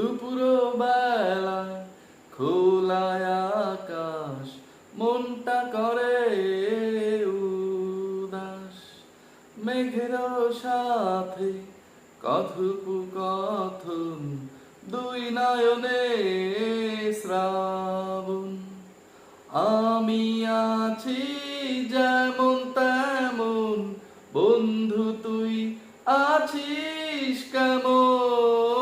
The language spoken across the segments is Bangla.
দুপুর বেলা খোলা আকাশ, মনটা করে উদাস। মেঘের সাথে কথোপকথন দুই নয়নে শ্রাবণ। আমি আছি যেমন তেমন, বন্ধু তুই আছিস কেমন?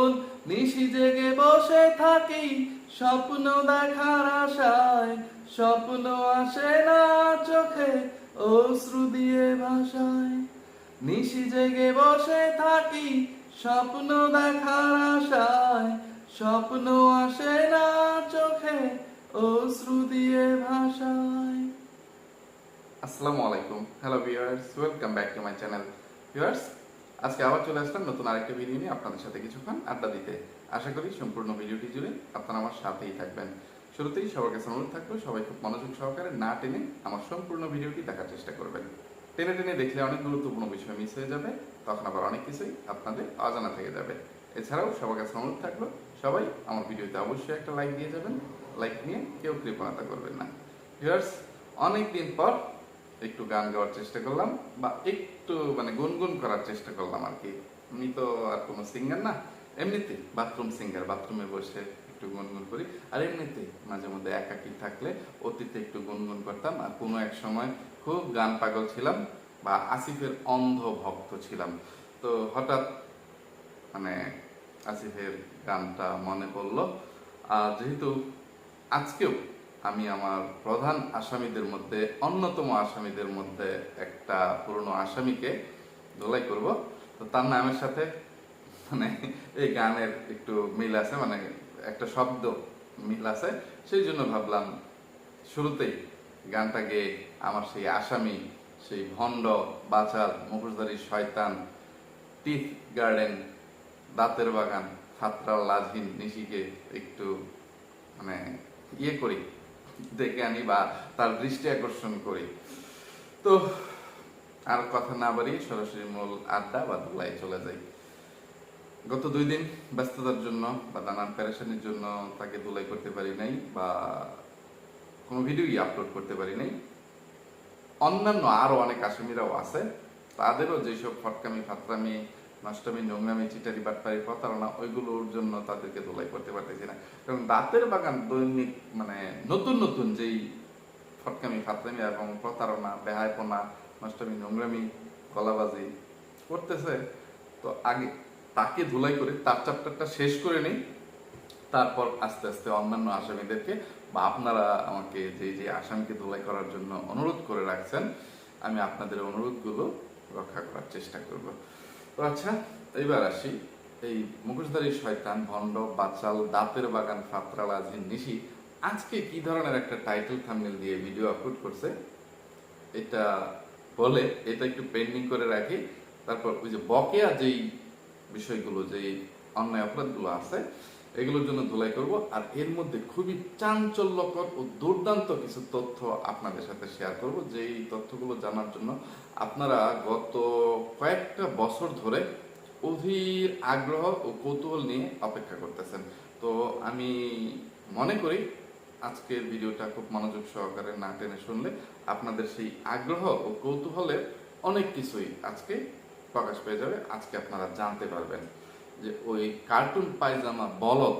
নিশি জেগে বসে থাকি, স্বপ্ন দেখার আশায়। স্বপ্ন আসে না চোখে, অশ্রু দিয়ে ভাষায় নিশি জেগে বসে থাকি, স্বপ্ন দেখার আশায়। স্বপ্ন আসে না চোখে, অশ্রু দিয়ে ভাষায় আসসালামু আলাইকুম। Hello viewers welcome back to my channel viewers আজকে আবার চলে আসলাম নতুন আরেকটা ভিডিও নিয়ে আপনাদের সাথে কিছুক্ষণ আড্ডা দিতে। আশা করি সম্পূর্ণ ভিডিওটি জুড়ে আপনারা আমার সাথেই থাকবেন। শুরুতেই সবার কাছে অনুরোধ থাকবে সবাই খুব মনোযোগ সহকারে না টেনে আমার সম্পূর্ণ ভিডিওটি দেখার চেষ্টা করবেন। টেনে টেনে দেখলে অনেক গুরুত্বপূর্ণ বিষয় মিস হয়ে যাবে, তখন আবার অনেক কিছুই আপনাদের অজানা থেকে যাবে। এছাড়াও সবার কাছে অনুরোধ থাকল, সবাই আমার ভিডিওতে অবশ্যই একটা লাইক দিয়ে যাবেন। লাইক নিয়ে কেউ কৃপণতা করবেন না। অনেক দিন পর একটু গান গাওয়ার চেষ্টা করলাম বা একটু মানে গুনগুন করার চেষ্টা করলাম আর কি। আমি তো আর কোনো সিঙ্গার না, এমনিতে বাথরুম সিঙ্গার বাথরুমে বসে একটু গুনগুন করি। আর এমনিতে মাঝে মধ্যে একাকি থাকলে অতীতে একটু গুনগুন করতাম আর কোনো এক সময় খুব গান পাগল ছিলাম বা আসিফের অন্ধ ভক্ত ছিলাম। তো হঠাৎ মানে আসিফের গানটা মনে পড়ল। আর যেহেতু আজকেও আমি আমার প্রধান আসামিদের মধ্যে, অন্যতম আসামিদের মধ্যে একটা পুরনো আসামিকে ধোলাই করব। তো তার নামের সাথে মানে এই গানের একটু মিল আছে মানে একটা শব্দ মিল আছে। সেই জন্য ভাবলাম শুরুতেই গানটা গেয়ে আমার সেই আসামি, সেই ভণ্ড, বাচাল, মুখোশধারী শয়তান, টিথ গার্ডেন, দাঁতের বাগান ফাতরাল লাজহীন নিশিকে একটু মানে ইয়ে করি। ডেকে আনি বা তার দৃষ্টি আকর্ষণ করি। তো আর কথা না বাড়িয়ে সরাসরি মূল আড্ডা বা দোলায় চলে যাই। গত দুই দিন ব্যস্ততার জন্য বা নানান প্যারেশানির জন্য তাকে দোলাই করতে পারি নাই বা কোনো ভিডিওই আপলোড করতে পারি নাই। অন্যান্য আরও অনেক আসামিরাও আছে। তাদেরও যেসব ফটকামি ফাতরামি নষ্টমী নোংরামি, চিটারি বাটপারি প্রতারণা ওইগুলোর জন্য তাদেরকে দোলাই করতে পারতেছি না। কারণ দাঁতের বাগান দৈনিক মানে নতুন নতুন যেই ফটকামি, ফাতরামি এবং প্রতারণা, বেহায়পনা নষ্টমী নোংরামি, গলাবাজি করতেছে, তো আগে তাকে ধুলাই করে, তার চ্যাপ্টারটা শেষ করে নিই, তারপর আস্তে আস্তে অন্যান্য আসামিদেরকে বা আপনারা আমাকে যে যে আসামিকে ধুলাই করার জন্য অনুরোধ করে রাখছেন, আমি আপনাদের অনুরোধগুলো রক্ষা করার চেষ্টা করব। তো আচ্ছা এইবার আসি। এই মুখোশধারী শয়তান, ভণ্ড বাচাল দাঁতের বাগান, ফাতরাল নিশি, আজকে কি ধরনের একটা টাইটেল থাম্বনেল দিয়ে ভিডিও আপলোড করছে? এটা বলে, এটা একটু পেন্ডিং করে রাখি। তারপর ওই যে বকেয়া যেই বিষয়গুলো, যেই অন্যায় অপরাধগুলো আছে, এগুলোর জন্য ধুলাই করব। আর এর মধ্যে খুবই চাঞ্চল্যকর ও দুর্দান্ত কিছু তথ্য আপনাদের সাথে শেয়ার করব। যেই তথ্যগুলো জানার জন্য আপনারা গত কয়েকটা বছর ধরে অধীর আগ্রহ ও কৌতূহল নিয়ে অপেক্ষা করতেছেন। তো আমি মনে করি আজকের ভিডিওটা খুব মনোযোগ সহকারে না টেনে শুনলে আপনাদের সেই আগ্রহ ও কৌতূহলের অনেক কিছুই আজকে প্রকাশ পেয়ে যাবে। আজকে আপনারা জানতে পারবেন যে ওই কার্টুন পায়জামা বলদ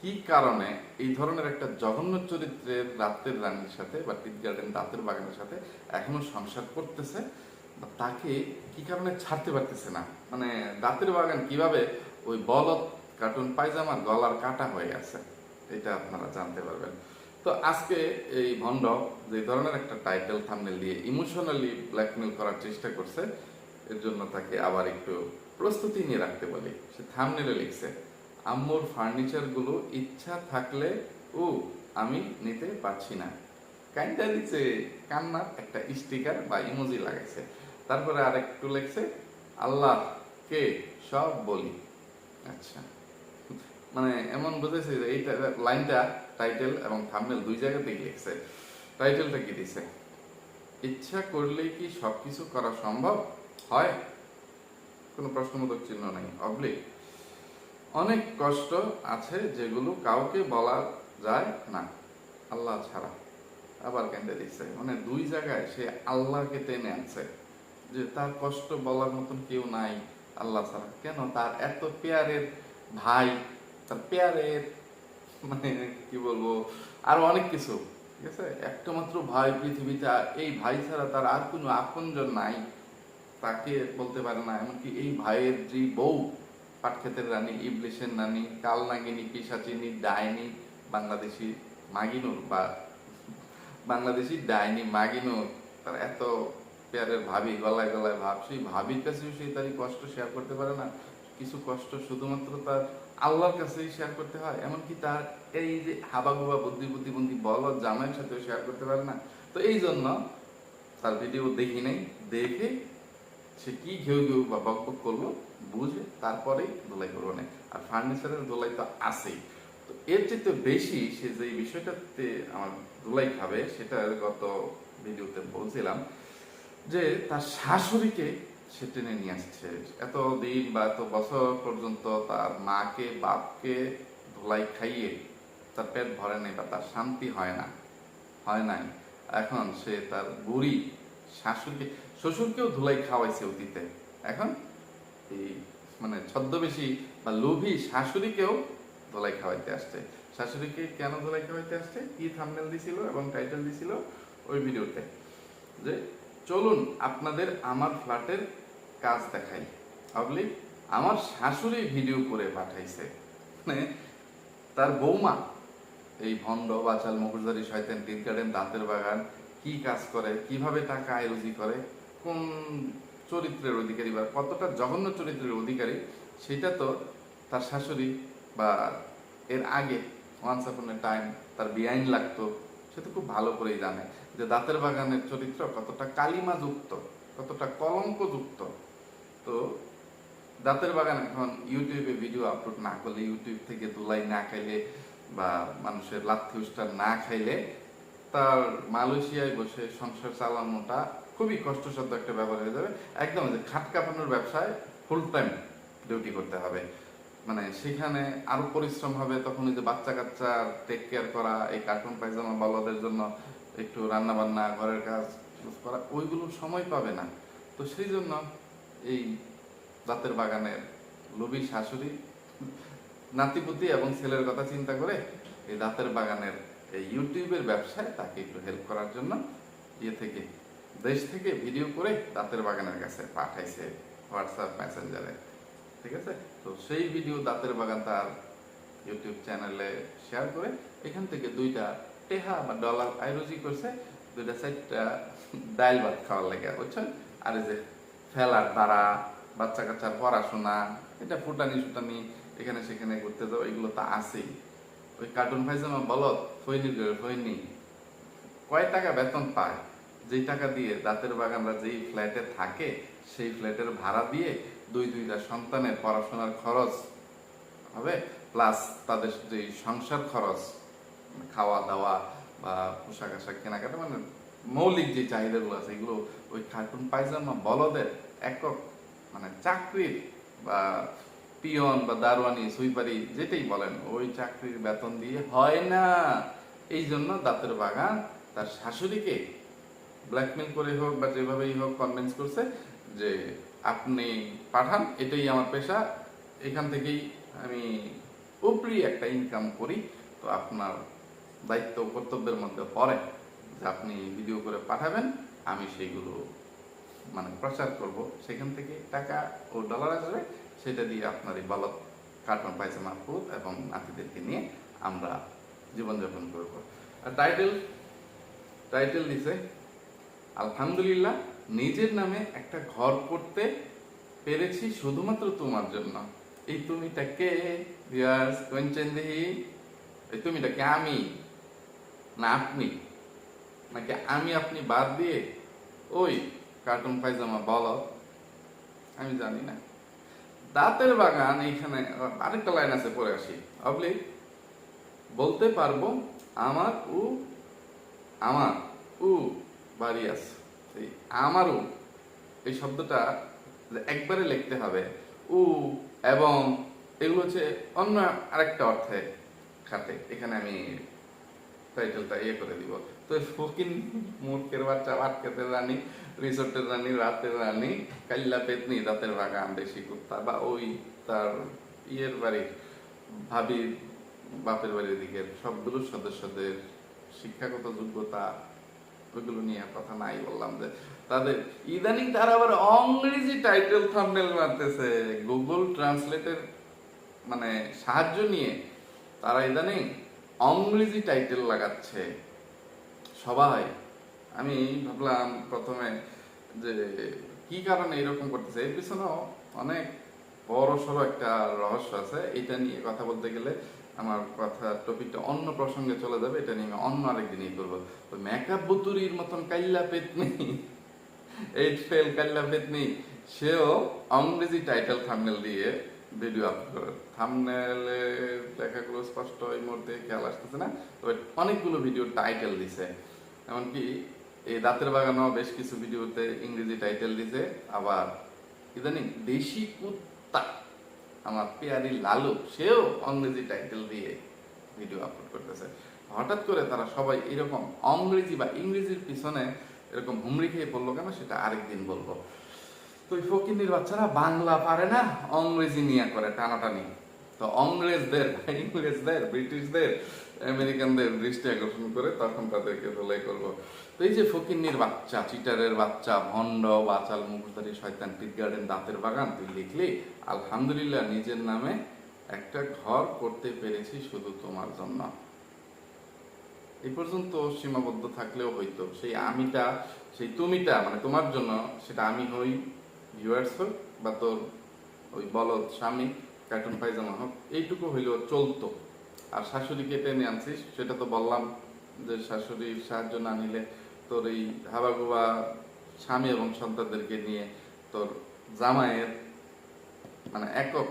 কি কারণে এই ধরনের একটা জঘন্য চরিত্রের রাতের রানীর সাথে বা টিট গার্ডেন দাঁতের বাগানের সাথে এখনও সংসার করতেছে তাকে কি কারণে ছাড়তে পারতেছে না? মানে দাঁতের বাগান কীভাবে ওই বলদ কার্টুন পায়জামা গলার কাটা হয়ে আছে এটা আপনারা জানতে পারবেন। তো আজকে এই ভণ্ড যে ধরনের একটা টাইটেল থামনেল দিয়ে ইমোশনালি ব্ল্যাকমেল করার চেষ্টা করছে, এর জন্য তাকে আবার একটু প্রস্তুতি নিয়ে রাখতে বলি। সে থামনেলে লিখছে আম্মুর ফার্নিচারগুলো ইচ্ছা থাকলে, ও, আমি নিতে পারছি না। কাইন্ডা দিচ্ছে কান্নার একটা স্টিকার বা ইমোজি লাগাইছে। তারপরে আরেকটু লিখছে, আল্লাহ কে সব বলি। আচ্ছা। মানে এমন বুঝেছে যে এই লাইনটা টাইটেল এবং থাম্বনেল দুই জায়গাতেই লিখছে। টাইটেলটা কি দিছে? ইচ্ছা করলেই কি সবকিছু করা সম্ভব? হয়। কোনো প্রশ্নবোধক চিহ্ন নাই। অবলিক অনেক কষ্ট আছে যেগুলো কাউকে বলা যায় না। আল্লাহ ছাড়া। আবার কেঁদে দিচ্ছে মানে দুই জায়গায় সে আল্লাহকে টেনে আছে যে তার কষ্ট বলার মতন কেউ নাই আল্লাহ ছাড়া। কেন? তার এত পেয়ারের ভাই, তার পেয়ারের মানে কি বলব, আরও অনেক কিছু, ঠিক আছে? একটা মাত্র ভাই পৃথিবীতে এই ভাই ছাড়া তার আর কোনো আপনজন নাই। তাকে বলতে পারে না, এমনকি এই ভাইয়ের যে বউ পাটক্ষেতের রানী, ইবলিশের রানী কাল নাগিনী পিসাচিনী, ডাইনি, বাংলাদেশি মাগিনুর বা বাংলাদেশি ডাইনি মাগিনুর। তার এত পেয়ারের ভাবি, গলায় গলায় ভাব, সেই ভাবির কাছেও সেই তারই কষ্ট শেয়ার করতে পারে না। কিছু কষ্ট শুধুমাত্র তার আল্লাহর কাছেই শেয়ার করতে হয়, এমনকি তার এই যে হাবাগুবা বুদ্ধি প্রতিবন্ধী বল জামাইয়ের সাথেও শেয়ার করতে পারে না। তো এই জন্য তার ভিডিও দেখি নাই, দেখে সে কি ঘেউ ঘেউ বা বক বক করল, বুঝে তারপরেই ধোলাই করব না আর ফার্নিচারের ধোলাই তো আছেই। তো এর চেয়ে বেশি সে যে বিষয়টাতে আমার ধোলাই খাবে, সেটা গত ভিডিওতে বলছিলাম যে তার শাশুড়িকে সে টেনে নিয়ে আসছে। এত দিন বা এত বছর পর্যন্ত তার মাকে, বাপকে ধোলাই খাইয়ে তার পেট ভরে নেই বা তার শান্তি হয় না, হয় নাই। এখন সে তার বুড়ি শাশুড়ি শ্বশুরকেও ধুলাই খাওয়াইছে অতীতে। এখন এই মানে ছদ্মবেশী বা লোভী শাশুড়িকেও ধোলাই খাওয়াইতে আসছে। শাশুড়িকে কেন ধোলাই খাওয়াইতে আসছে? কি থাম্বনেল দিছিল এবং টাইটেল দিছিল ওই ভিডিওতে? যে চলুন আপনাদের আমার ফ্ল্যাটের কাজ দেখাই। অবলি আমার শাশুড়ি ভিডিও করে পাঠাইছে। মানে তার বৌমা, এই ভণ্ড, বাচাল মুখুরদারি শয়তান টিন গার্ডেন দাঁতের বাগান, কি কাজ করে, কীভাবে টাকা আয় রুজি করে? কোন চরিত্রের অধিকারী বা কতটা জঘন্য চরিত্রের অধিকারী, সেটা তো তার শাশুড়ি বা এর আগে ওয়ান্স আপন টাইম তার বেআইন লাগতো। সে তো খুব ভালো করেই জানে যে দাঁতের বাগানের চরিত্র কতটা কালিমা যুক্ত কতটা কলঙ্ক যুক্ত তো দাঁতের বাগান এখন ইউটিউবে ভিডিও আপলোড না করলে ইউটিউব থেকে দুলাই না খাইলে বা মানুষের লাথি উস্টার না খাইলে, তার মালয়েশিয়ায় বসে সংসার চালানোটা খুবই কষ্টসাধ্য একটা ব্যাপার হয়ে যাবে। একদম যে খাট কাঁপানোর ব্যবসায় ফুল টাইম ডিউটি করতে হবে। মানে সেখানে আরও পরিশ্রম হবে, তখন ওই যে বাচ্চা কাচ্চা টেক কেয়ার করা, এই কার্টুন পায়জামা বলদের জন্য একটু রান্না বান্না ঘরের কাজ করা, ওইগুলো সময় পাবে না। তো সেই জন্য এই দাঁতের বাগানের লোভী শাশুড়ি, নাতিপুতি এবং ছেলের কথা চিন্তা করে এই দাঁতের বাগানের এই ইউটিউবের ব্যবসায় তাকে একটু হেল্প করার জন্য ইয়ে থেকে দেশ থেকে ভিডিও করে দাঁতের বাগানের কাছে পাঠাইছে হোয়াটসঅ্যাপ মেসেঞ্জারে ঠিক আছে? তো সেই ভিডিও দাঁতের বাগান তার ইউটিউব চ্যানেলে শেয়ার করে এখান থেকে দুইটা টেহা বা ডলার আইরোজি করছে, দুইটা চারটা ডাইল ভাত খাওয়ার লেগে, বুঝছেন? আর এই যে ফেলার তারা বাচ্চা কাচ্চার পড়াশোনা, এটা ফুটানি সুটানি এখানে সেখানে ঘুরতে যাও এগুলো তো আছেই। ওই কার্টুন পায়জামা বলত ফৈনি ফৈনি কয় টাকা বেতন পায়? যেই টাকা দিয়ে দাঁতের বাগানরা যেই ফ্ল্যাটে থাকে, সেই ফ্ল্যাটের ভাড়া দিয়ে দুই দুইটা সন্তানের পড়াশোনার খরচ হবে প্লাস তাদের যে সংসার খরচ খাওয়া দাওয়া বা পোশাক আশাক কেনাকাটা মানে মৌলিক যে চাহিদাগুলো আছে, এগুলো ওই খাটুন পায়জামা, বলদের একক মানে চাকরির বা পিয়ন বা দারোয়ানি, সুইপারি, যেটাই বলেন, ওই চাকরির বেতন দিয়ে হয় না। এই জন্য দাঁতের বাগান তার শাশুড়িকে ব্ল্যাকমেল করে হোক বা যেভাবেই হোক কনভিন্স করছে যে আপনি পাঠান, এটাই আমার পেশা। এখান থেকেই আমি উপরি একটা ইনকাম করি। তো আপনার দায়িত্ব কর্তব্যের মধ্যে পড়ে যে আপনি ভিডিও করে পাঠাবেন, আমি সেইগুলো মানে প্রচার করব। সেখান থেকে টাকা ও ডলার আসবে, সেটা দিয়ে আপনার এই বালক কার্টুন পায়জামা ফুট এবং নাতিদেরকে নিয়ে আমরা জীবনযাপন করব। আর টাইটেল টাইটেল দিছে আলহামদুলিল্লাহ, নিজের নামে একটা ঘর করতে পেরেছি শুধুমাত্র তোমার জন্য। এই তুমিটা কে? কোয়েনচেন দেহি? এই তুমিটা কে? আমি? না আপনি? নাকি আমি আপনি বাদ দিয়ে? ওই কার্টুন পায়জামা বলো। আমি জানি না। দাঁতের বাগান, এইখানে আরেকটা লাইন আছে পরে আসি। অবলি, বলতে পারব, আমার উ আমার উ বাড়ি আছে এই আমারও এই শব্দটা একবারে লিখতে হবে। উ এবং এগুলো হচ্ছে অন্য আরেকটা অর্থে খাটে। এখানে আমি টাইটেলটা ইয়ে করে দিব। তো ফকিন, মূর্খের বাচ্চা, ভাটকেতের রানী, রিসোর্টের রানী, রাতের রানী, কাল্লা পেতনি, দাঁতের বাগান, দেশি কুত্তা বা ওই তার ইয়ের বাড়ির ভাবি বাপের বাড়ির দিকের সবগুলো সদস্যদের শিক্ষাগত যোগ্যতা ওইগুলো নিয়ে কথা নাই বললাম যে তাদের, ইদানিং তারা আবার ইংরেজি টাইটেল থাম্বনেল মারতেছে। গুগল ট্রান্সলেটের মানে সাহায্য নিয়ে তারা ইদানিং ইংরেজি টাইটেল লাগাচ্ছে। সবাই। আমি ভাবলাম প্রথমে যে কি কারণে এরকম করতেছে? এর পিছনেও অনেক বড় সড়ো একটা রহস্য আছে। এটা নিয়ে কথা বলতে গেলে আমার কথা টপিকটা অন্য প্রসঙ্গে চলে যাবে, এটা নিয়ে আমি অন্য আরেকদিন ই করব। ওই মেকআপ বুতুরির মতন কাইল্লা পেতনি এইট ফেল কাইল্লা পেতনি, সেও ইংরেজি টাইটেল থাম্বনেল দিয়ে ভিডিও আপলোড করে। থাম্বনেলে লেখাগুলো স্পষ্ট এই মুহূর্তে খেয়াল আসতেছে না, তবে অনেকগুলো ভিডিও টাইটেল দিছে। এমনকি এই দাঁতের বাগানও বেশ কিছু ভিডিওতে ইংরেজি টাইটেল দিছে, আবার ইদানিং দেশি কুত্তা। আমার পেয়ারি লালু, সেও অংরেজি টাইটেল দিয়ে ভিডিও আপলোড করতেছে। হঠাৎ করে তারা সবাই এরকম অংরেজি বা ইংরেজির পিছনে এরকম হুমড়ি খেয়ে পড়ল কেন সেটা আরেকদিন বলব। তো ওই ফকিন্নির বাচ্চারা বাংলা পারে না অংরেজি নিয়ে করে টানাটানি। তো অংরেজদের ইংরেজদের, ব্রিটিশদের আমেরিকানদের দৃষ্টি আকর্ষণ করে তখন তাদেরকে ধোলাই করব। তো এই যে ফকিন্নির বাচ্চা, চিটারের বাচ্চা, ভণ্ড, বাচাল মুখদারি শয়তান পিট গার্ডেন, দাঁতের বাগান, তুই লিখলি, আলহামদুলিল্লাহ নিজের নামে একটা ঘর করতে পেরেছি শুধু তোমার জন্য। এই পর্যন্ত সীমাবদ্ধ থাকলেও হইতো সেই আমিটা, সেই তুমিটা মানে তোমার জন্য সেটা আমি হই ভিউয়ার্স হোক বা তোর ওই বলদ, স্বামী কার্টুন পায়জামা হোক, এইটুকু হইলেও চলতো। আর শাশুড়িকে টেনে আনছিস? সেটা তো বললাম যে শাশুড়ির সাহায্য না নিলে তোর এই হাবাগুবা স্বামী এবং সন্তানদেরকে নিয়ে তোর জামাইয়ের মানে একক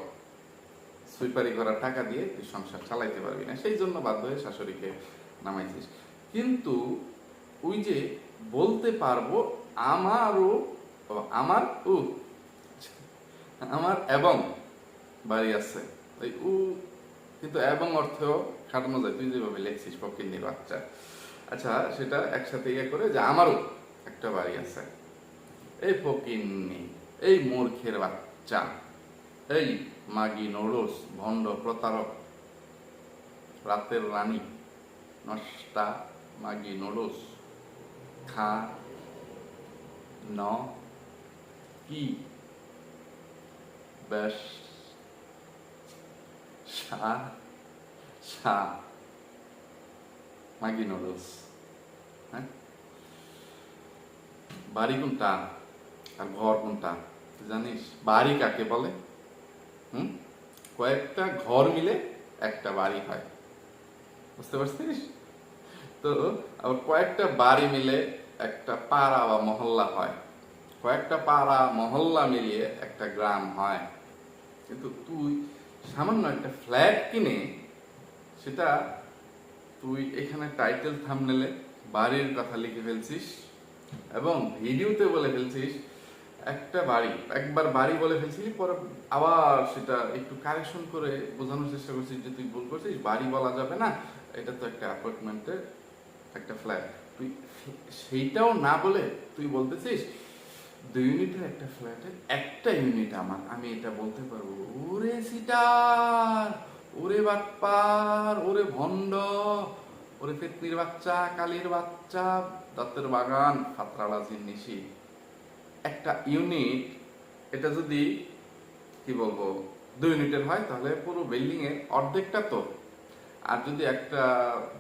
সুইপারি করার টাকা দিয়ে তুই সংসার চালাইতে পারবি না। সেই জন্য বাধ্য হয়ে শাশুড়িকে নামাইছিস। কিন্তু ওই যে বলতে পারব আমারও ও, আমার উ আমার এবং বাড়ি আছে। উ কিন্তু এবং অর্থেও খাটানো যায়। তুই যেভাবে লেখছিস ফকিন্নির বাচ্চা। আচ্ছা সেটা একসাথে ইয়ে করে যে আমারও একটা বাড়ি আছে। এই ফকিন্নি এই মূর্খের বাচ্চা, এই মাগি নড়স ভণ্ড প্রতারক, রাতের রানী, নষ্টা মাগি নড়স খা, ন, কি বেশ সা সা মাগি নুডলস হ্যাঁ বাড়ি কোনটা আর ঘর কোনটা জানিস বাড়ি কাকে বলে? হুম? কয়েকটা ঘর মিলে একটা বাড়ি হয়। বুঝতে পারছিস? তো আবার কয়েকটা বাড়ি মিলে একটা পাড়া বা মহল্লা হয়। কয়েকটা পাড়া মহল্লা মিলিয়ে একটা গ্রাম হয়। কিন্তু তুই সামান্য একটা ফ্ল্যাট কিনে সেটা তুই এখানে টাইটেল থামনেলে বাড়ির কথা লিখে ফেলছিস এবং ভিডিওতে বলে ফেলছিস একটা বাড়ি। একবার বাড়ি বলে ফেলছিস পরে আবার সেটা একটু কারেকশন করে বোঝানোর চেষ্টা করছিস যে তুই ভুল করছিস। বাড়ি বলা যাবে না, এটা তো একটা অ্যাপার্টমেন্টের একটা ফ্ল্যাট তুই সেইটাও না বলে তুই বলতেছিস দুই ইউনিটের একটা ফ্ল্যাটের একটা ইউনিট আমার। আমি এটা বলতে পারব। ওরে সিটার ওরে বাটপার, ওরে ভণ্ড, ওরে পেতনির বাচ্চা, কালির বাচ্চা দত্তের বাগান ফাতরাবাজির নিশি। একটা ইউনিট এটা যদি, কি বলব, দুই ইউনিটের হয়, তাহলে পুরো বিল্ডিং এর অর্ধেকটা তো। আর যদি একটা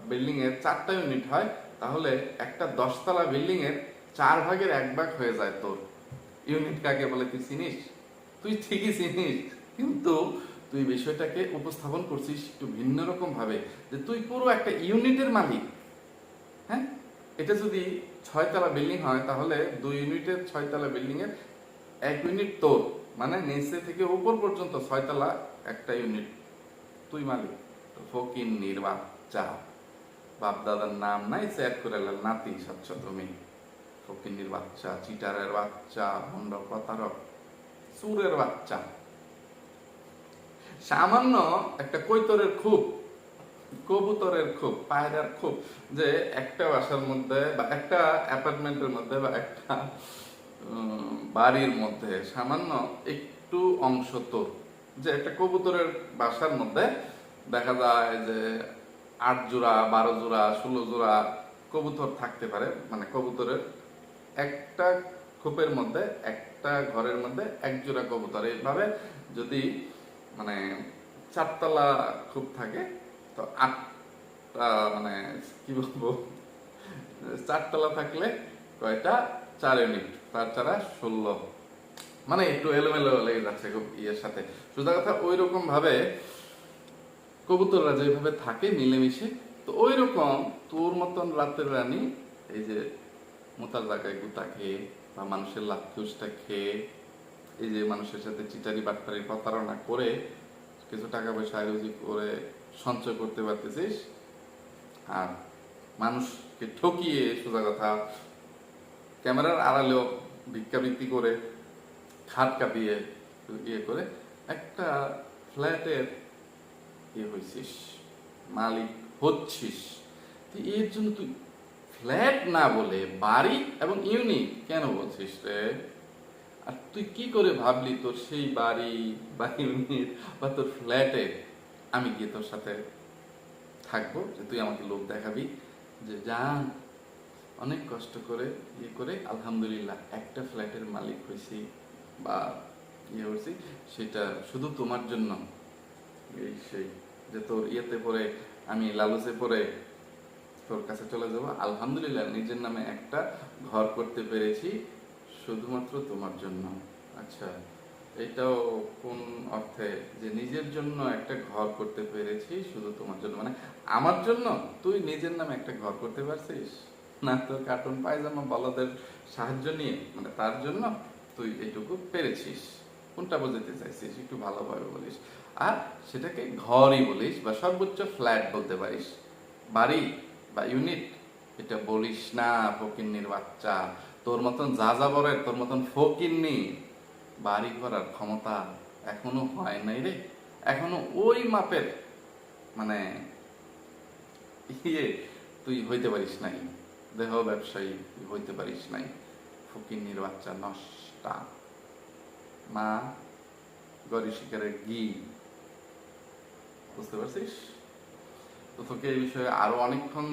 বিল্ডিং এর চারটা ইউনিট হয়, তাহলে একটা দশতলা বিল্ডিং এর চার ভাগের এক ভাগ হয়ে যায় তোর। ইউনিট কাকে বলে, তুই চিনিস? তুই ঠিকই চিনিস, কিন্তু তুই বিষয়টাকে উপস্থাপন করছিস একটু ভিন্ন রকম ভাবে, যে তুই পুরো একটা ইউনিটের মালিক। হ্যাঁ? এটা যদি ছয়তলা বিল্ডিং হয়, তাহলে দুই ইউনিটের ছয়তলা বিল্ডিং এর এক ইউনিট তোর মানে নিচে থেকে উপর পর্যন্ত ছয়তলা একটা ইউনিট, তুই মালিক। ফকির নির্বাচা বাপ দাদার নাম নাই স্যার করে নাতি স্বচ্ছ তুমি। ফকিন্নির বাচ্চা, চিটারের বাচ্চা ভণ্ড প্রতারক সুরের বাচ্চা। সামান্য একটা কৈতরের খুব, কবুতরের খুব, পায়রার খুব, যে একটা বাসার মধ্যে বা একটা অ্যাপার্টমেন্টের মধ্যে বা একটা বাড়ির মধ্যে সামান্য একটু অংশ তো যে একটা কবুতরের বাসার মধ্যে দেখা যায় যে আট জোড়া বারো জোড়া ষোলো জোড়া কবুতর থাকতে পারে মানে কবুতরের একটা খোপের মধ্যে, একটা ঘরের মধ্যে এক জোড়া কবুতর। এইভাবে যদি মানে চারতলা খুব থাকে, তো আটটা মানে কি বলব? চারতলা থাকলে কয়টা? চার ইউনিট চার চারা ষোলো। মানে একটু এলোমেলো লেগে যাচ্ছে খুব ইয়ের সাথে। সোজা কথা ওই রকম ভাবে কবুতররা যেভাবে থাকে মিলেমিশে, তো ওই রকম তোর মতন রাতের রানী, এই যে জায়গায় গুতা খেয়ে বা মানুষের লাক্ষুসটা খেয়ে এই যে মানুষের সাথে চিটারি বাটপারি প্রতারণা করে কিছু টাকা পয়সা আয়োজিত করে সঞ্চয় করতে পারতেছিস? আর মানুষকে ঠকিয়ে সোজা কথা, ক্যামেরার আড়ালেও ভিক্ষাবৃত্তি করে, খাট কাঁপিয়ে ইয়ে করে একটা ফ্ল্যাটের ইয়ে হয়েছিস মালিক হচ্ছিস। তুই এর জন্য তুই ফ্ল্যাট না বলে বাড়ি এবং ইউনিট কেন বলছিস রে? আর তুই কি করে ভাবলি তোর সেই বাড়ি বা ইউনিট বা তোর ফ্ল্যাটে আমি গিয়ে তোর সাথে থাকব, যে তুই আমাকে লোক দেখাবি? যে যান অনেক কষ্ট করে ইয়ে করে আলহামদুলিল্লাহ একটা ফ্ল্যাটের মালিক হয়েছি বা ইয়ে হয়েছি, সেটা শুধু তোমার জন্য। এই সেই, যে তোর ইয়েতে পরে আমি লালুসে পরে তোর কাছে চলে যাব। আলহামদুলিল্লাহ, নিজের নামে একটা ঘর করতে পেরেছি, শুধুমাত্র তোমার জন্য। আচ্ছা এটাও কোন অর্থে? যে নিজের জন্য একটা ঘর করতে পেরেছি, শুধু তোমার জন্য। মানে আমার জন্য? তুই নিজের নামে একটা ঘর করতে পারছিস? না, তোর কার্টুন পায়জামা বলদের সাহায্য নিয়ে মানে তার জন্য তুই এটুকু পেরেছিস। কোনটা বোঝাতে চাইছিস? একটু ভালোভাবে বলিস। আর সেটাকে ঘরই বলিস, বা সর্বোচ্চ ফ্ল্যাট বলতে পারিস। বাড়ি বা ইউনিট, এটা বলিস না ফকিন্নির বাচ্চা। তোর মতন যা যা বলে তোর মতন ফকিন্নি বাড়ি করার ক্ষমতা এখনও হয় নাই রে। এখনও ওই মাপের মানে ইয়ে তুই হইতে পারিস নাই। দেহ ব্যবসায়ী তুই হইতে পারিস নাই। ফকিন্নির বাচ্চা নষ্টা। মা গরি শিকারের গি বুঝতে পারছিস? তো তোকে এই বিষয়ে আরও অনেকক্ষণ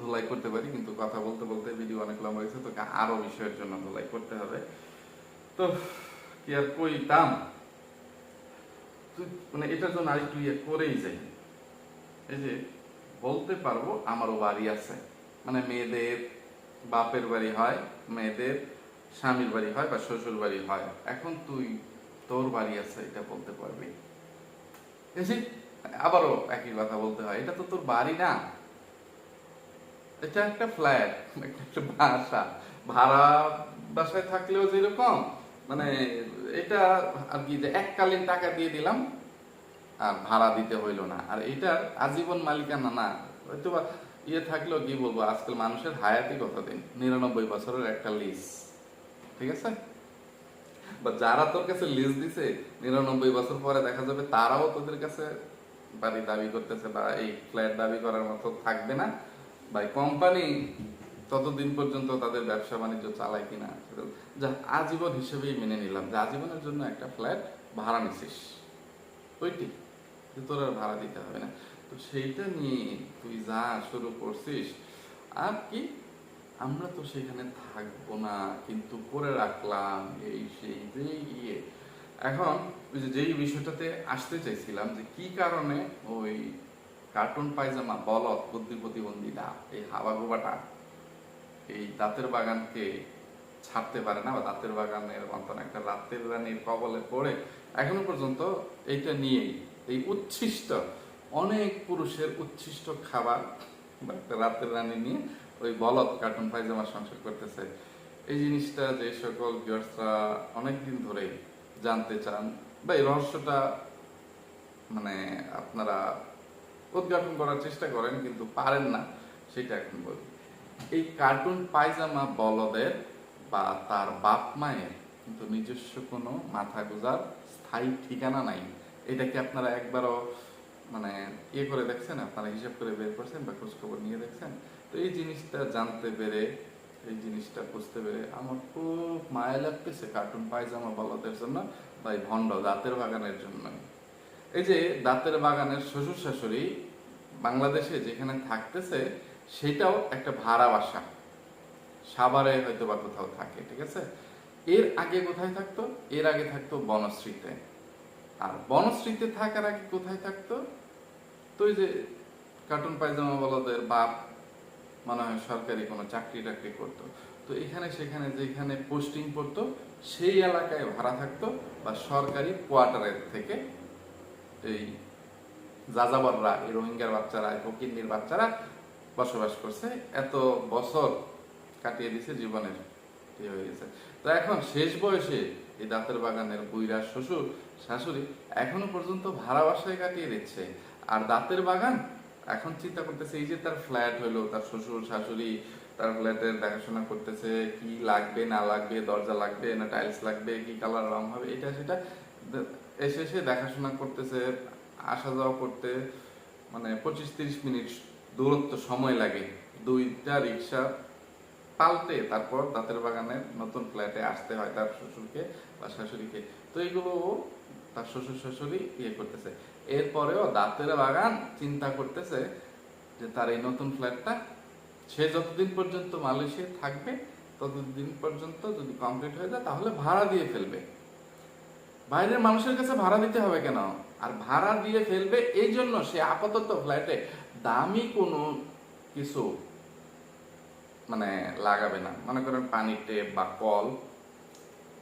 ধুলাই করতে পারি, কিন্তু কথা বলতে বলতে ভিডিও অনেক লম্বা হয়েছে, তোকে আরও বিষয়ের জন্য ধুলাই করতে হবে। তো কি আর কইতাম তুই মানে এটার জন্য আরেকটু ইয়ে করেই যাই এই যে বলতে পারব আমারও বাড়ি আছে। মানে মেয়েদের বাপের বাড়ি হয়, মেয়েদের স্বামীর বাড়ি হয় বা শ্বশুর বাড়ি হয়। এখন তুই তোর বাড়ি আছে, এটা বলতে পারবি। এই যে আবারও একই কথা বলতে হয়। এটা তো তোর বাড়ি না। এটা একটা ফ্ল্যাট একটা বাসা। ভাড়া বাসায় থাকলেও যেরকম মানে এটা আর কি যে এককালীন টাকা দিয়ে দিলাম, আর ভাড়া দিতে হইল না। আর এটার আজীবন মালিকানা না। হয়তো বা ইয়ে থাকলেও কি বলব, আজকাল মানুষের হায়াতি কতদিন নিরানব্বই বছরের একটা লিজ ঠিক আছে? বা যারা তোর কাছে লিজ দিছে, নিরানব্বই বছর পরে দেখা যাবে তারাও তোদের কাছে বাড়ি দাবি করতেছে বা এই ফ্ল্যাট দাবি করার মতো থাকবে না। বা কোম্পানি ততদিন পর্যন্ত তাদের ব্যবসা বাণিজ্য চালায় কিনা যা আজীবন হিসেবেই মেনে নিলাম যে আজীবনের জন্য একটা ফ্ল্যাট ভাড়া নিছিস। ওইটি তোর আর ভাড়া দিতে হবে না। তো সেইটা নিয়ে তুই যা শুরু করছিস, আর কি, আমরা তো সেখানে থাকব না, কিন্তু করে রাখলাম, এই সেই যে ইয়ে। এখন ওই যেই বিষয়টাতে আসতে চাইছিলাম যে কি কারণে ওই কার্টুন পায়জামা, বলদ, বুদ্ধি প্রতিবন্ধীরা এই হাওয়া গোবাটা এই দাঁতের বাগানকে ছাড়তে পারে না বা দাঁতের বাগানের মতন একটা রাতের রানীর কবলে পড়ে এখনও পর্যন্ত এইটা নিয়েই এই উচ্ছিষ্ট, অনেক পুরুষের উচ্ছিষ্ট খাবার বা একটা রাতের রানী নিয়ে ওই বলদ কার্টুন পায়জামা সংসার করতেছে। এই জিনিসটা যে সকল ভিউয়ার্সরা অনেকদিন ধরে জানতে চান বা এই রহস্যটা মানে আপনারা উদ্ঘাটন করার চেষ্টা করেন, কিন্তু পারেন না, সেটা এখন বলি এই কার্টুন পায়জামা বলদের বা তার বাপ মায়ের কিন্তু নিজস্ব কোনো মাথা গোজার স্থায়ী ঠিকানা নাই। এটা কি আপনারা একবারও মানে ইয়ে করে দেখছেন? আপনারা হিসাব করে বের করছেন বা খোঁজখবর নিয়ে দেখছেন? তো এই জিনিসটা জানতে পেরে এই জিনিসটা বুঝতে পেরে আমার খুব মায়া লাগতেছে কার্টুন পায়জামা বলদের জন্য এই ভণ্ড দাঁতের বাগানের জন্য। এই যে দাঁতের বাগানের শ্বশুর শাশুড়ি বাংলাদেশে যেখানে থাকতেছে, সেটাও একটা ভাড়া বাসা। সাভারে হয়তো বা কোথাও থাকে, ঠিক আছে? এর আগে কোথায় থাকতো? এর আগে থাকতো বনশ্রীতে। আর বনশ্রীতে থাকার আগে কোথায় থাকতো? তো যে কার্টুন পায়জামা বলদের বাপ মনে হয় সরকারি কোনো চাকরি টাকরি করতো। তো এখানে সেখানে যেখানে পোস্টিং পড়তো সেই এলাকায় ভাড়া থাকতো বা সরকারি কোয়ার্টারের থেকে এই যাযাবররা, এই রোহিঙ্গার বাচ্চারা ফকিন্নির বাচ্চারা বসবাস করছে। এত বছর কাটিয়ে দিছে জীবনের ইয়ে হয়ে গেছে। তো এখন শেষ বয়সে এই দাঁতের বাগানের বুইরা শ্বশুর, শাশুড়ি এখনও পর্যন্ত ভাড়া বাসায় কাটিয়ে দিচ্ছে। আর দাঁতের বাগান এখন চিন্তা করতেছে, এই যে তার ফ্ল্যাট হলো, তার শ্বশুর, শাশুড়ি, তার ফ্ল্যাটের দেখাশোনা করতেছে, কি লাগবে, না লাগবে, দরজা লাগবে, না টাইলস লাগবে, কি কালার রং হবে, এটা সেটা এসে এসে দেখাশোনা করতেছে, আসা যাওয়া করতে মানে পঁচিশ তিরিশ মিনিট দূরত্ব সময় লাগে। দুইটা রিক্সা পাল্টে তারপর দাঁতের বাগানে নতুন ফ্ল্যাটে আসতে হয় তার শ্বশুরকে বা শাশুড়িকে। তো এগুলো তার শ্বশুর, শাশুড়ি ইয়ে করতেছে। এরপরেও দাঁতের বাগান চিন্তা করতেছে যে তার এই নতুন ফ্ল্যাটটা সে যতদিন পর্যন্ত মালয়েশিয়া থাকবে, ততদিন পর্যন্ত যদি কমপ্লিট হয়ে যায় তাহলে ভাড়া দিয়ে ফেলবে। বাইরের মানুষের কাছে ভাড়া দিতে হবে কেন? আর ভাড়া দিয়ে ফেলবে এই জন্য সে আপাতত ফ্ল্যাটে দামি কোনো কিছু মানে লাগাবে না। মনে করেন পানি টেপ বা কল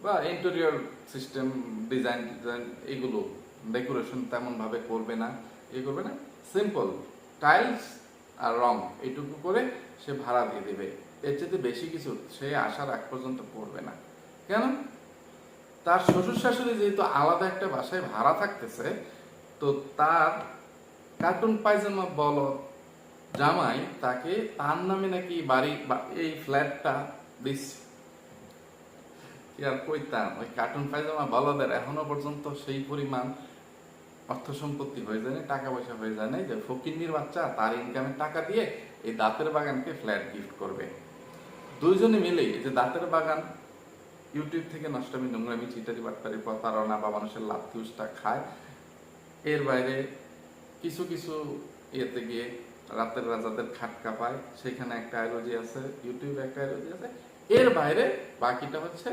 বা ইন্টেরিয়র সিস্টেম ডিজাইন ডিজাইন এগুলো। ডেকোরেশন তেমন ভাবে করবে না, এ করবে না। সিম্পল টাইলস আর রং, এইটুকু করে সে ভাড়া দিয়ে দেবে। এর চেয়ে বেশি কিছু সে আসার আগ পর্যন্ত করবে না। কেন? তার শ্বশুর শাশুড়ি যেহেতু আলাদা একটা বাসায় ভাড়া থাকতেছে, তো তার কার্টুন পায়জামা বল জামাই তাকে তার নামে নাকি বাড়ি এই ফ্ল্যাটটা দিচ্ছে। কি আর কইতাম? ওই কার্টুন পায়জামা, বলদের এখনও পর্যন্ত সেই পরিমাণ অর্থ সম্পত্তি হয়ে যায় টাকা পয়সা হয়ে যায় যে ফকিন্নির বাচ্চা, তার ইনকামের টাকা দিয়ে এই দাঁতের বাগানকে ফ্ল্যাট গিফট করবে। দুইজনে মিলে যে দাঁতের বাগান ইউটিউব থেকে নষ্টামি, নোংরামি চিটারি বাটপারি, প্রতারণা বা মানুষের লাভ ফিউজটা খায়। এর বাইরে কিছু কিছু ইয়েতে গিয়ে রাতের রাজাদের খাটকা পায়। সেখানে একটা আয়োজি আছে ইউটিউবে একটা আয়োজি আছে। এর বাইরে বাকিটা হচ্ছে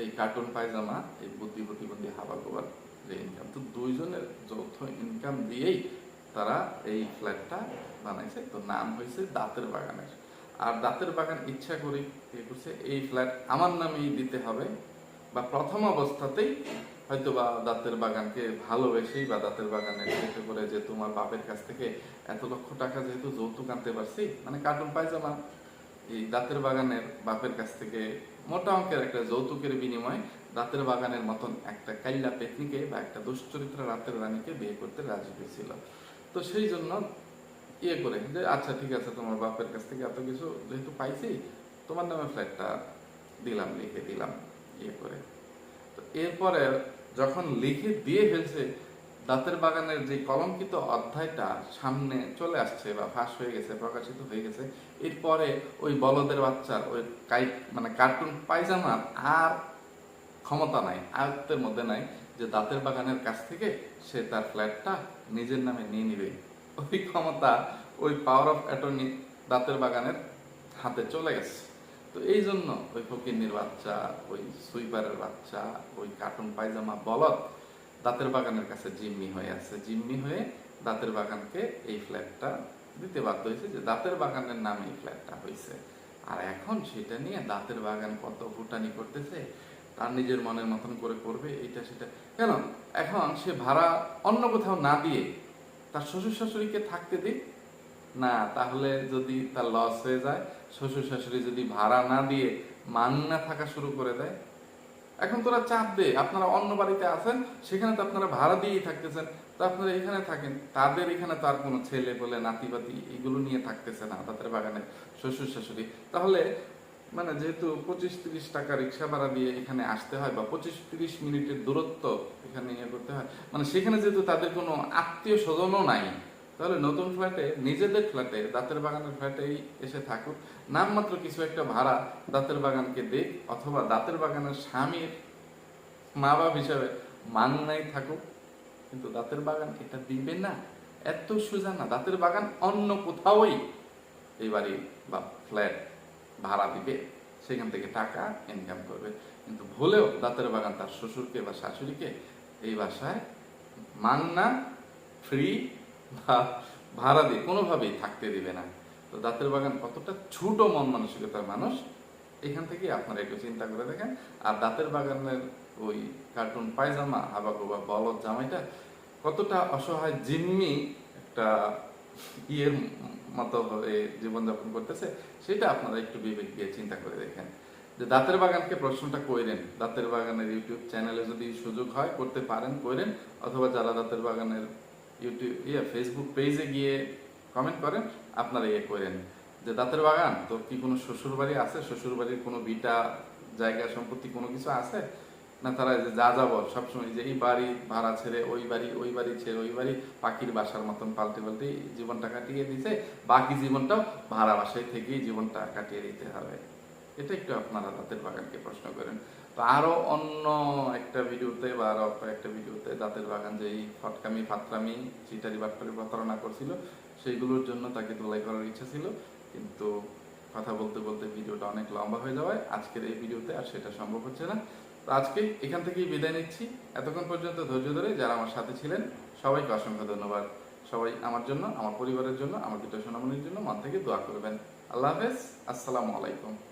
এই কার্টুন পায়জামা, এই বুদ্ধি প্রতিবন্ধী হাবা গোবার। যে ইনকাম তো দুইজনের যৌথ ইনকাম দিয়েই তারা এই ফ্ল্যাটটা বানাইছে। তো নাম হয়েছে দাঁতের বাগানের। আর দাঁতের বাগান ইচ্ছা করি করছে, এই ফ্ল্যাট আমার নামেই দিতে হবে বা প্রথম অবস্থাতেই হয়তো বা দাঁতের বাগানকে ভালোবেসেই বা দাঁতের বাগানে চেষ্টা করে যে তোমার বাপের কাছ থেকে এত লক্ষ টাকা যেহেতু যৌতুক আনতে পারছি মানে কার্টুন পায়জামা, এই দাঁতের বাগানের বাপের কাছ থেকে মোটা অঙ্কের একটা যৌতুকের বিনিময়ে দাঁতের বাগানের মতন একটা কাইল্লা পেতনিকে বা একটা দুশ্চরিত্র রাতের রানীকে বিয়ে করতে রাজি হয়েছিল। তো সেই জন্য ইয়ে করে যে আচ্ছা ঠিক আছে, তোমার বাপের কাছ থেকে এত কিছু যেহেতু পাইছি, তোমার নামে ফ্ল্যাটটা দিলাম, লিখে দিলাম। ইয়ে করে। তো এরপরে যখন লিখে দিয়ে ফেলছে, দাঁতের বাগানের যে কলঙ্কিত অধ্যায়টা সামনে চলে আসছে বা ফাঁস হয়ে গেছে, প্রকাশিত হয়ে গেছে, এরপরে ওই বলদের বাচ্চার ওই কাই মানে কার্টুন পায়জামার আর ক্ষমতা নাই, আয়ত্তের মধ্যে নাই যে দাঁতের বাগানের কাছ থেকে সে তার ফ্ল্যাটটা নিজের নামে নিয়ে নিবে। ওই ক্ষমতা ওই পাওয়ার অফ অ্যাটর্নি দাঁতের বাগানের হাতে চলে গেছে। তো এই জন্য ওই ফকিন্নির বাচ্চা, ওই সুইপারের বাচ্চা, ওই কার্টুন পায়জামা বলদ দাঁতের বাগানের কাছে জিম্মি হয়ে আছে। জিম্মি হয়ে দাঁতের বাগানকে এই ফ্ল্যাটটা দিতে বাধ্য হয়েছে যে দাঁতের বাগানের নামে এই ফ্ল্যাটটা হয়েছে। আর এখন সেটা নিয়ে দাঁতের বাগান কত ভুটানি করতেছে তার নিজের মনের মতন করে করবে এটা সেটা। কেন? এখন সে ভাড়া অন্য কোথাও না দিয়ে তার শ্বশুর শাশুড়িকে থাকতে দিক। না, তাহলে যদি তার লস হয়ে যায় শ্বশুর শাশুড়ি যদি ভাড়া না দিয়ে মান না থাকা শুরু করে দেয়। এখন তোরা চাপ দে, আপনারা অন্য বাড়িতে আছেন, সেখানে তো আপনারা ভাড়া দিয়েই থাকতেছেন। তো আপনারা এখানে থাকেন, তাদের এখানে তার কোনো ছেলে বলে, নাতিবাতি এগুলো নিয়ে থাকতেছে না তাদের বাগানে শ্বশুর শাশুড়ি তাহলে মানে যেহেতু পঁচিশ তিরিশ টাকা রিক্সা ভাড়া দিয়ে এখানে আসতে হয় বা পঁচিশ তিরিশ মিনিটের দূরত্ব এখানে ইয়ে করতে হয় মানে সেখানে যেহেতু তাদের কোনো আত্মীয় স্বজনও নাই, তাহলে নতুন ফ্ল্যাটে, নিজেদের ফ্ল্যাটে, দাঁতের বাগানের ফ্ল্যাটেই এসে থাকুক। নামমাত্র কিছু একটা ভাড়া দাঁতের বাগানকে দিক, অথবা দাঁতের বাগানের স্বামীর মা বাপ হিসাবে মাংনাই থাকুক। কিন্তু দাঁতের বাগান এটা দিবে না, এত সোজা না। দাঁতের বাগান অন্য কোথাওই এই বাড়ি বা ফ্ল্যাট। ভাড়া দিবে, সেখান থেকে টাকা ইনকাম করবে। কিন্তু ভুলেও দাঁতের বাগান তার শ্বশুরকে বা শাশুড়িকে এই বাসায় মাংনা ফ্রি বা ভাড়া দিয়ে কোনোভাবেই থাকতে দিবে না। তো দাঁতের বাগান কতটা ছোট মন মানসিকতার মানুষ, এখান থেকে আপনারা একটু চিন্তা করে দেখেন। আর দাঁতের বাগানের ওই কার্টুন পায়জামা হাবাগো বা বলদ জামাইটা কতটা অসহায়, জিম্মি একটা ইয়ের মতো হয়ে জীবনযাপন করতেছে, সেটা আপনারা একটু বিবেক দিয়ে চিন্তা করে দেখেন। যে দাঁতের বাগানকে প্রশ্নটা কইরেন, দাঁতের বাগানের ইউটিউব চ্যানেলে যদি সুযোগ হয়, করতে পারেন, কইরেন, অথবা যারা দাঁতের বাগানের ইউটিউব ইয়ে ফেসবুক পেজে গিয়ে কমেন্ট করেন আপনারা ইয়ে করেন যে দাঁতের বাগান, তো কি কোনো শ্বশুর বাড়ি আছে? শ্বশুর বাড়ির কোনো বিটা জায়গা সম্পত্তি কোনো কিছু আছে? না, তারা যে যা যা বল, সবসময় যে এই বাড়ি ভাড়া ছেড়ে, ওই বাড়ি ওই বাড়ি ছেড়ে, ওই বাড়ি পাখির বাসার মতন পাল্টে পাল্টে জীবনটা কাটিয়ে দিছে। বাকি জীবনটাও ভাড়া বাসায় থেকেই জীবনটা কাটিয়ে দিতে হবে। এটা একটু আপনারা দাঁতের বাগানকে প্রশ্ন করেন। তো আরও অন্য একটা ভিডিওতে বা আরও একটা ভিডিওতে দাঁতের বাগান যে এই ফটকামি, ফাতরামি, চিটারি বাটপারি প্রতারণা করছিল, সেইগুলোর জন্য তাকে তোলাই করার ইচ্ছা ছিল। কিন্তু কথা বলতে বলতে ভিডিওটা অনেক লম্বা হয়ে যাওয়ায় আজকের এই ভিডিওতে আর সেটা সম্ভব হচ্ছে না। আজকে এখান থেকেই বিদায় নিচ্ছি। এতক্ষণ পর্যন্ত ধৈর্য ধরে যারা আমার সাথে ছিলেন, সবাইকে অসংখ্য ধন্যবাদ। সবাই আমার জন্য, আমার পরিবারের জন্য, আমার দুটো সোনামনির জন্য মন থেকে দোয়া করবেন। আল্লাহ হাফেজ, আসসালামু আলাইকুম।